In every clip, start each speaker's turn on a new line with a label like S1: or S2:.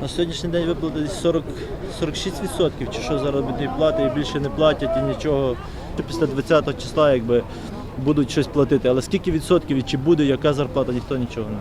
S1: На сьогоднішній день виплата 40, 46% чи що заробітної плати і більше не платять і нічого. Після 20 числа якби будуть щось платити. Але скільки відсотків і чи буде, яка зарплата, ніхто нічого не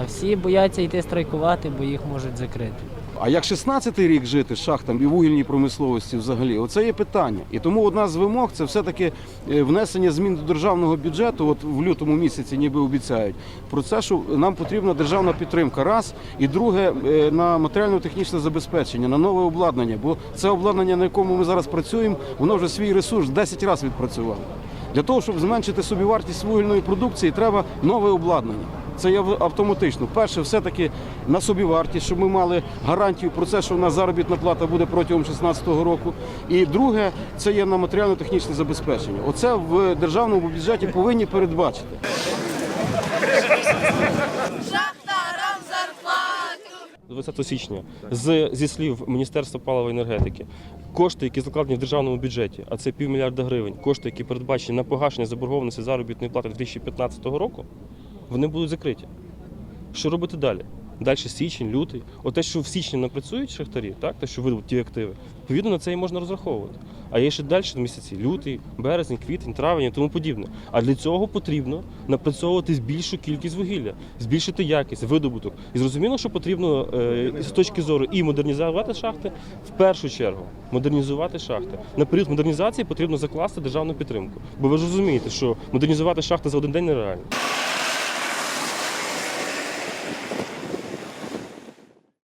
S2: А всі бояться йти страйкувати, бо їх можуть закрити.
S3: А як 16-й рік жити шахтам і вугільній промисловості взагалі? Оце є питання. І тому одна з вимог це все-таки е, внесення змін до державного бюджету, от в лютому місяці ніби обіцяють, про це, що нам потрібна державна підтримка. Раз. І друге, е, на матеріально-технічне забезпечення, на нове обладнання. Бо це обладнання, на якому ми зараз працюємо, воно вже свій ресурс 10 разів відпрацювало. Для того, щоб зменшити собівартість вугільної продукції, треба нове обладнання. Це є автоматично. Перше, все-таки на собівартість, щоб ми мали гарантію про це, що в нас заробітна плата буде протягом 2016 року. І друге, це є на матеріально-технічне забезпечення. Оце в державному бюджеті повинні передбачити.
S4: Шахтарам зарплату.
S5: 20 січня з, зі слів Міністерства палива і енергетики кошти, які закладені в державному бюджеті, а це півмільярда гривень, кошти, які передбачені на погашення заборгованості заробітної плати 2015 року, вони будуть закриті. Що робити далі? Далі січень, лютий. От те, що в січні напрацюють шахтарі, так, те, що видадуть ті активи, відповідно на це і можна розраховувати. А є ще далі місяці лютий, березень, квітень, травень і тому подібне. А для цього потрібно напрацьовувати більшу кількість вугілля, збільшити якість, видобуток. І зрозуміло, що потрібно е, з точки зору і модернізувати шахти в першу чергу. Модернізувати шахти. На період модернізації потрібно закласти державну підтримку. Бо ви ж розумієте, що модернізувати шахти за один день нереально.